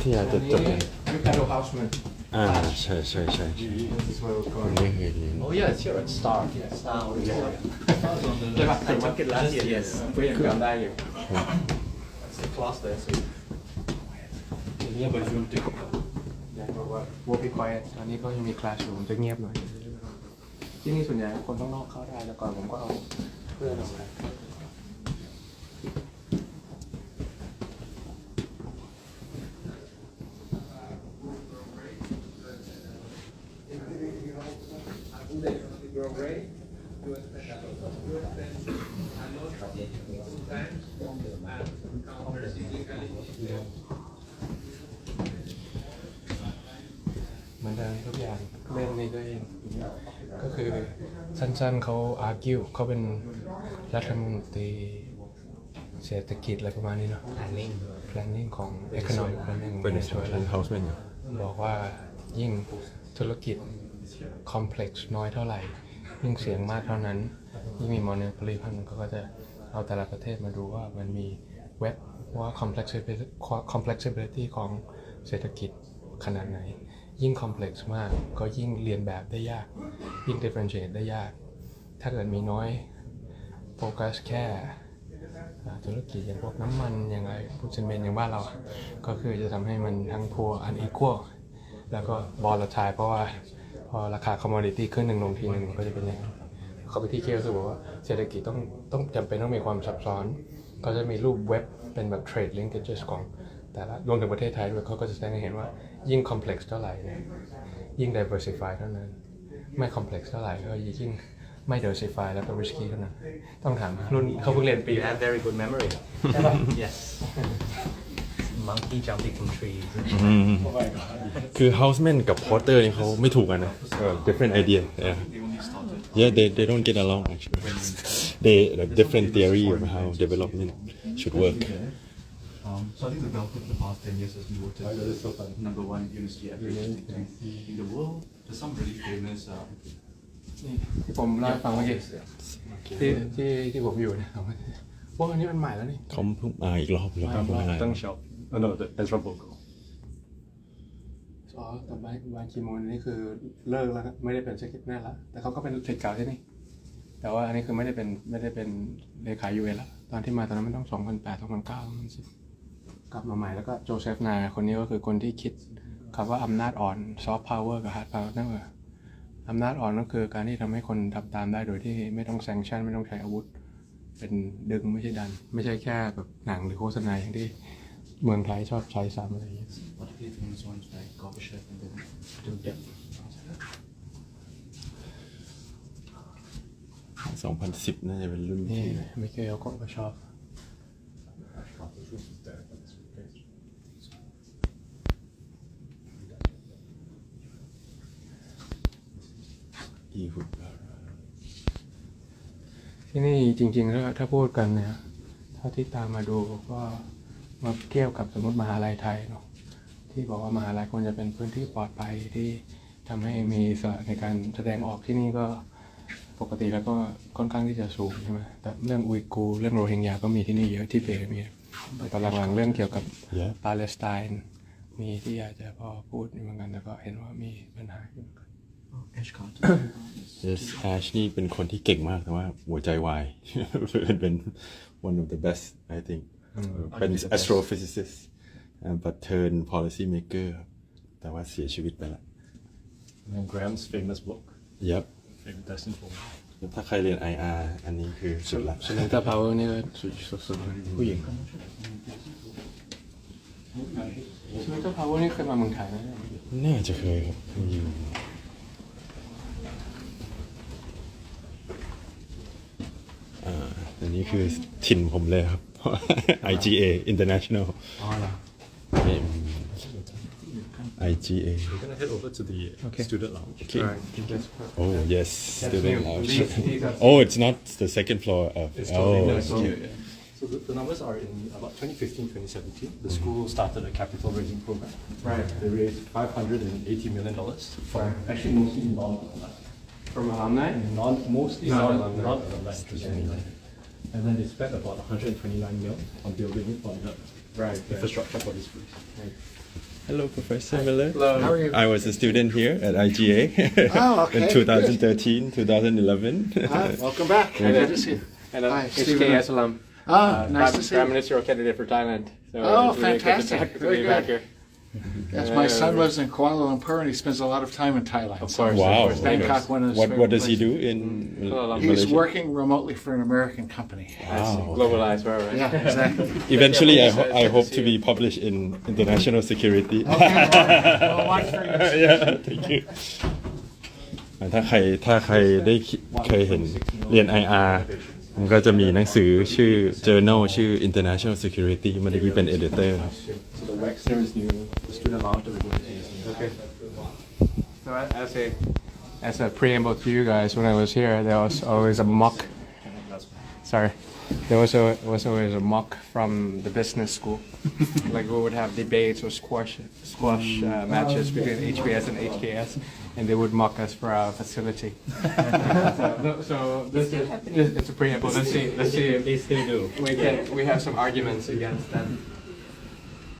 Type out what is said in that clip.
Oh, yeah, it's here at Star. Yeah, Star. Yeah. Star the I took it last year. Yes. We are going there. That's the class there, so. Yeah, but you want to take เราบอกว่าวัวไปควายตอนนี้ก็ยังมีคลาสอยู่มันจะเงียบหน่อยที่นี่ส่วนใหญ่คนข้างนอกเข้าได้แล้วก่อนผมก็เอาเพื่อนออกมาเหมือนเดิมทุกอย่างเล่นนี้ก็เองก็คือสั้นๆเขาอาร์กิวเขาเป็นรัฐมนตรีเศรษฐกิจอะไรประมาณนี้เนาะ planning planning ของ economic planning เป็นช่วย z u e l เป็น houseman อยู่บอกว่ายิ่งธุรกิจคอมเพล็กซ์น้อยเท่าไหร่ ยิ่งเสียงมากเท่านั้นยิ่งมีมอนเตอร์พลีพันก็จะเอาแต่ละประเทศมาดูว่ามันมีเว็บว่าคอมเพล็กซ c o m บ l e x ตี้ของเศรษฐกิจขนาดไหน ยิ่งคอมเพล็กซ์มากก็ยิ่งเรียนแบบได้ยากยิ่งเดฟเฟนเชตได้ยาก ถ้าเกิดมีน้อยโฟกัสแค่ธุรกิจอย่างพวกน้ำมันอย่างไรพูดเซนเมนอย่างบ้านเราก็คือจะทำให้มันทั้งพัวอันอีกัวแล้วก็บอลละทายเพราะว่าพอราคาคอมมอนดิตี้ขึ้นหนึ่งลงทีหนึ่งก็จะเป็นอย่างนั้นคอมมี่เคส็คือบอกว่าเศรษฐกิจต้องต้องจำเป็นต้องมีความซับซ้อน ก็จะมีรูปเว็บเป็นแบบ trade linkages ของแต่ละรวมถึงประเทศไทยด้วยเขาก็จะแสดงให้เห็นว่ายิ่ง complex เท่าไหร่เนี่ยยิ่ง diversify เท่านั้นไม่ complex เท่าไหร่ก็ยิ่งไม่ diversify แล้วก็ risky เท่านั้น ต้องถามรุ่นเขาเพิ่งเรียนปี You have very good memory yes monkey jumping from tree คือ houseman กับ porter นี่เขาไม่ถูกกันนะ different idea yeah yeah they they don't get along actually they like different theory of how development should work Um, so I think the bell curve f o the past 10 years has been voted oh, s o number one u n i v e r s i t y a h y e a in the world. There's some really famous. Uh, ที่ผมเล่าฟังเมื่อกี้ที่ที่ที่ผมอยู่เนี่ยว่าอันนี้มันใหม่แล้วนี่เขาเพิ่งมาอีกรอบแล้วต้องช็อปอ no no the Ezra b o ก็อ๋อแต่บายบายคีโมนนี่คือเลิกแล้วไม่ได้เป็นเซกิตแน่ละ แต่เขาก็เป็นเซกเก่าใช่ไหมแต่ว่าอันนี้คือไม่ได้เป็นไม่ได้เป็นเลขายูเอละตอนที่มาตอนนั้นมันต้อง2008 2009 2010กลับมาใหม่แล้วก็โจเซฟนาคนนี้ก็คือคนที่คิดคำว่าอำนาจอ่อนซอฟต์พาวเวอร์กับฮาร์ดพาวเวอร์อำนาจอ่อนก็คือการที่ทำให้คนทำตามได้โดยที่ไม่ต้องแซงชั่น ไม่ต้องใช้อาวุธ เป็นดึงไม่ใช่ดัน ไม่ใช่แค่แบบหนังหรือโฆษณาอย่างที่เมืองไทย ชอบใช้ซ้ำอะไรอย่างเงี้ยสองพันสิบน่าจะเป็นรุ่นที่ไม่เคยเกาก็ชอบ ที่นี่จริง ๆถ้าถ้าพูดกันเนี่ยเท่าที่ตามมาดูก็มาเทียบกับสมมติมหาลัยไทยเนาะที่บอกว่ามหาลัยควรจะเป็นพื้นที่ปลอดภัยที่ทำให้มีสระในการแสดงออกที่นี่ก็ปกติแล้วก็ค่อนข้างที่จะสูงใช่ไหมแต่เรื่องอุยกู เรื่องโรฮิงญาก็มีที่นี่เยอะที่เปรมีแต่หลังๆเรื่องเกี่ยวกับปาเลสไตน์มีที่อยากจะพอพูดเหมือนกันแต่ก็เห็นว่ามีปัญหาอยู่เอชคอร์ดแอชนี่เป็นคนที่เก่งมากแต่ว่าหัวใจวายเป็น one of the best I think เป็น astrophysicist but turn policy maker แต่ว่าเสียชีวิตไป แล้ว And Graham's famous book Yep f a o d e s t i n for ถ้าใครเรียน IR อันนี้คือสุดละชนิตาพาวเวอร์นี่ก็สุดสุดผู้หญิงชนิตาพาวเวอร์นี่เคยมาเมืองไทยไหมน่าจะเคยครับอยู่อันนี้คือถิ่นผมเลยครับ IGA International. Oh, yeah. IGA. We're gonna head over to the Okay. student lounge. Okay. Right. Oh yes, student lounge. oh, it's not the second floor of. It's oh, nice. okay. So the, the numbers are in about 2015, 2017. The school started a capital raising program. Right. They raised 580 million dollars from Right. actually mostly non-alumni, From alumni? non mostly Non- alumni non-alumni. And then they spent about 129 mil on building on the right, infrastructure right. for this place. Right. Hello, Professor Hi. Miller. Hello. How are you? I was a student here at IGA oh, okay. in 2013, 2011. Ah, welcome back. and, uh, and uh, Hi, HKS alum. Ah, uh, nice Prime, to see Prime you. Prime Ministerial candidate for Thailand. So oh, fantastic. Really good to, to be back here. Yes, mm-hmm. my son lives in Kuala Lumpur and he spends a lot of time in Thailand. Of course. Wow. Of course. Bangkok, one of his What, what favorite does he do in Kuala Lumpur. He's working remotely for an American company. Wow. Globalized world, right? Yeah, exactly. Eventually, I, ho- I hope to be published in international security. Okay, well, well, watch for yourself. Yeah, thank you. ถ้าใครถ้าใครได้เคยเห็นเรียน IR มันก็จะมีหนังสือชื่อ journal ชื่อ International Security มันได้เป็น editor ครับ So the Wexner is new the student lounge to the Buddhist Okay. So as a as a preamble to you guys, when I was here, there was always a mock. Sorry, there was a, was always a mock from the business school. like we would have debates or squash squash uh, mm-hmm. matches oh, between HBS and HKS, and they would mock us for our facility. so, so this is it's a preamble. Let's see. Let's see. if They still do. we can we have some arguments against that.